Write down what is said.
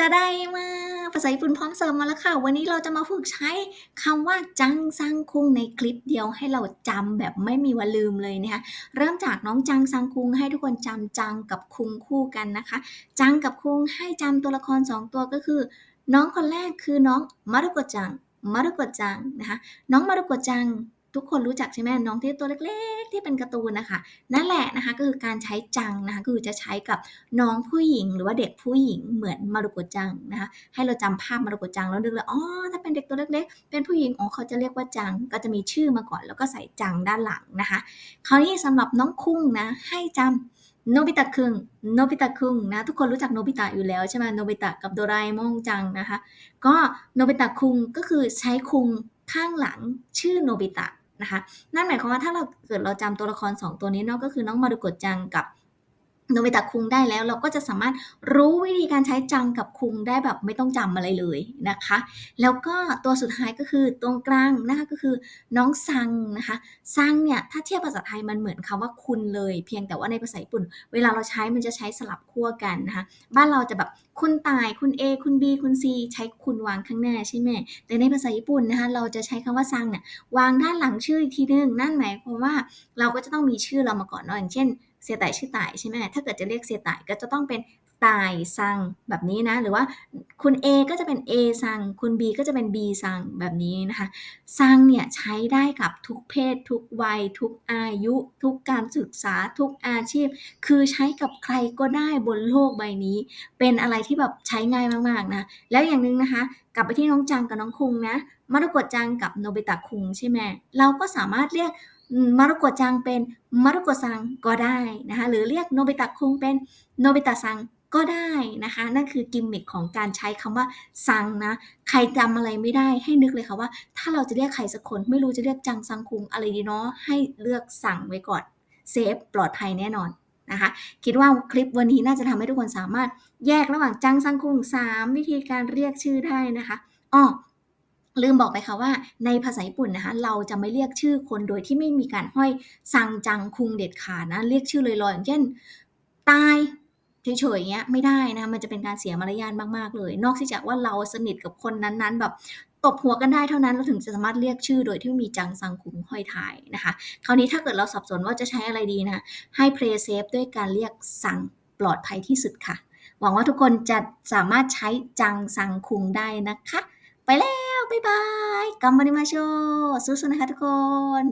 จะได้มาภาษาญี่ปุ่นพร้อมเสริมมาแล้วค่ะ วันนี้เราจะมาฝึกใช้คำว่าจังซังคุงในคลิปเดียวให้เราจำแบบไม่มีวันลืมเลยนะคะเริ่มจากน้องจังซังคุงให้ทุกคนจำจังกับคุงคู่กันนะคะ จังกับคุงให้จำตัวละคร 2 ตัวก็คือ น้องคนแรกคือน้องมารุโกจังมารุโกจังนะคะน้องมารุโกจัง ทุกคนรู้จักใช่ไหมน้องที่ตัวเล็กๆ ที่เป็นการ์ตูนนะคะ นั่นแหละนะคะก็คือการใช้จังนะคะคือจะใช้กับน้องผู้หญิง หรือว่าเด็กผู้หญิงเหมือนมารุโกจังนะคะให้เราจำภาพมารุโกจังแล้วนึกเลยอ๋อถ้าเป็นเด็กตัวเล็ก ๆ เป็นผู้หญิงอ๋อเขาจะเรียกว่าจังก็จะมีชื่อมาก่อน แล้วก็ใส่จังด้านหลังนะคะคราวนี้สำหรับน้องคุ้งนะให้จำโนบิตะคุงโนบิตะคุงนะ ทุกคนรู้จักโนบิตะอยู่แล้วใช่ไหมโนบิตะกับโดราเอมอนจังนะคะ ก็โนบิตะคุงก็คือใช้คุงข้างหลังชื่อโนบิตะ นะคะ นั่นหมายความว่าถ้าเราเกิดเราจำตัวละคร 2 ตัวนี้เนาะก็คือน้องมารุโกจังกับ โนบิตะคุงได้แล้วเราก็จะสามารถรู้วิธีการใช้จังกับคุงได้แบบไม่ต้องจำอะไรเลยนะคะ แล้วก็ตัวสุดท้ายก็คือตรงกลางนะคะก็คือน้องซังนะคะซังเนี่ยถ้าเทียบภาษาไทยมันเหมือนคำว่าคุณเลย เพียงแต่ว่าในภาษาญี่ปุ่น เวลาเราใช้มันจะใช้สลับขั้วกันนะคะบ้านเราจะแบบคุณตายคุณ A คุณ B คุณ C ใช้คุณวางข้างหน้าใช่ไหมแต่ในภาษาญี่ปุ่นนะคะเราจะใช้คำว่าซังเนี่ยวางด้านหลังชื่ออีกทีนึงนั่นหมายความว่าเราก็จะต้องมีชื่อเรามาก่อนเนาะอย่างเช่น เสียไต่ชื่อไต่ใช่ไหมถ้าเกิดจะเรียกเสียไต่ก็จะต้องเป็นตายซังแบบนี้นะ หรือว่าคุณ A ก็จะเป็น A ซังคุณ B ก็จะเป็น B ซังแบบนี้นะคะซังเนี่ยใช้ได้กับทุกเพศ ทุกวัย ทุกอายุ ทุกการศึกษาทุกอาชีพ คือใช้กับใครก็ได้บนโลกใบนี้ เป็นอะไรที่แบบใช้ง่ายมากๆนะ แล้วอย่างหนึ่งนะคะ กลับไปที่น้องจังกับน้องคุงนะมารุกะจังกับโนบิตะคุงใช่ไหมเราก็สามารถเรียก มารุโกะจังเป็นมารุโกะซังก็ได้นะคะหรือเรียกโนบิตะคุงเป็นโนบิตะซังก็ได้นะคะ นั่นคือกิมมิคของการใช้คำว่าซังนะ ใครจำอะไรไม่ได้ให้นึกเลยค่ะว่า ถ้าเราจะเรียกใครสักคนไม่รู้จะเรียกจังซังคุงอะไรดีเนาะให้เลือกสั่งไว้ก่อนเซฟปลอดภัยแน่นอนนะคะคิดว่าคลิปวันนี้น่าจะทำให้ทุกคนสามารถแยกระหว่างจังซังคุง3 วิธีการเรียกชื่อได้นะคะอ้อ ลืมบอกไปค่ะว่าในภาษาญี่ปุ่นนะคะเราจะไม่เรียกชื่อคนโดยที่ไม่มีการห้อยซังจังคุงเด็ดขาดนะเรียกชื่อลอยๆอย่างเช่นตายเฉยๆเงี้ยไม่ได้นะคะมันจะเป็นการเสียมารยาทมากๆเลย นอกจากว่าเราสนิทกับคนนั้นๆ แบบตบหัวกันได้เท่านั้นเราถึงจะสามารถเรียกชื่อโดยที่มีจังซังคุงห้อยท้ายนะคะ คราวนี้ถ้าเกิดเราสับสนว่าจะใช้อะไรดีนะให้ play safe ด้วยการเรียกสั่งปลอดภัยที่สุดค่ะ หวังว่าทุกคนจะสามารถใช้จังซังคุงได้นะคะ ไปแล้ว บ๊ายบายกัมมาริมาโชสู้ๆนะคะทุกคน